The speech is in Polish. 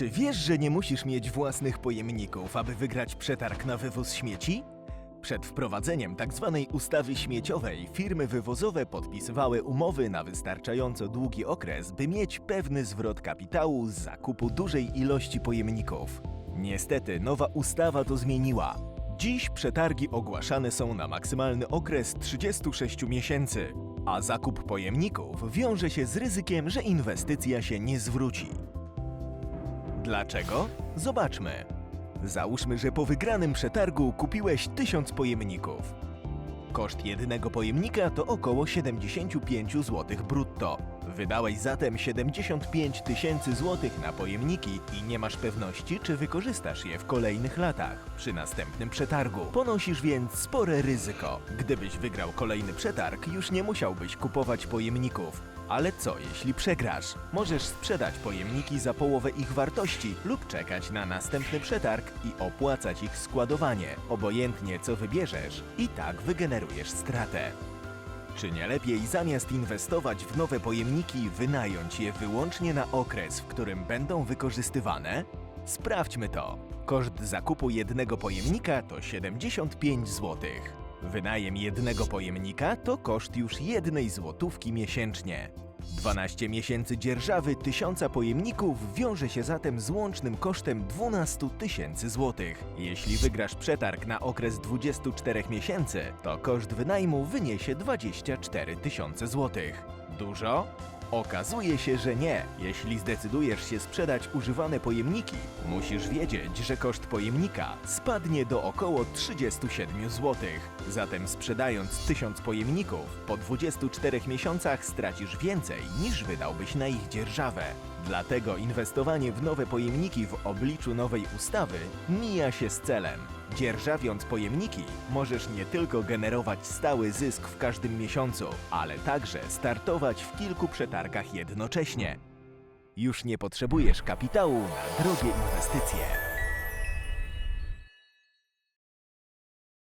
Czy wiesz, że nie musisz mieć własnych pojemników, aby wygrać przetarg na wywóz śmieci? Przed wprowadzeniem tzw. ustawy śmieciowej firmy wywozowe podpisywały umowy na wystarczająco długi okres, by mieć pewny zwrot kapitału z zakupu dużej ilości pojemników. Niestety nowa ustawa to zmieniła. Dziś przetargi ogłaszane są na maksymalny okres 36 miesięcy, a zakup pojemników wiąże się z ryzykiem, że inwestycja się nie zwróci. Dlaczego? Zobaczmy. Załóżmy, że po wygranym przetargu kupiłeś 1000 pojemników. Koszt jednego pojemnika to około 75 zł brutto. Wydałeś zatem 75 tysięcy złotych na pojemniki i nie masz pewności, czy wykorzystasz je w kolejnych latach przy następnym przetargu. Ponosisz więc spore ryzyko. Gdybyś wygrał kolejny przetarg, już nie musiałbyś kupować pojemników. Ale co jeśli przegrasz? Możesz sprzedać pojemniki za połowę ich wartości lub czekać na następny przetarg i opłacać ich składowanie. Obojętnie co wybierzesz, i tak wygenerujesz stratę. Czy nie lepiej zamiast inwestować w nowe pojemniki, wynająć je wyłącznie na okres, w którym będą wykorzystywane? Sprawdźmy to. Koszt zakupu jednego pojemnika to 75 zł. Wynajem jednego pojemnika to koszt już jednej złotówki miesięcznie. 12 miesięcy dzierżawy tysiąca pojemników wiąże się zatem z łącznym kosztem 12 tysięcy złotych. Jeśli wygrasz przetarg na okres 24 miesięcy, to koszt wynajmu wyniesie 24 tysiące złotych. Dużo? Okazuje się, że nie. Jeśli zdecydujesz się sprzedać używane pojemniki, musisz wiedzieć, że koszt pojemnika spadnie do około 37 zł. Zatem sprzedając 1000 pojemników, po 24 miesiącach stracisz więcej niż wydałbyś na ich dzierżawę. Dlatego inwestowanie w nowe pojemniki w obliczu nowej ustawy mija się z celem. Dzierżawiąc pojemniki, możesz nie tylko generować stały zysk w każdym miesiącu, ale także startować w kilku przetargach jednocześnie. Już nie potrzebujesz kapitału na drogie inwestycje.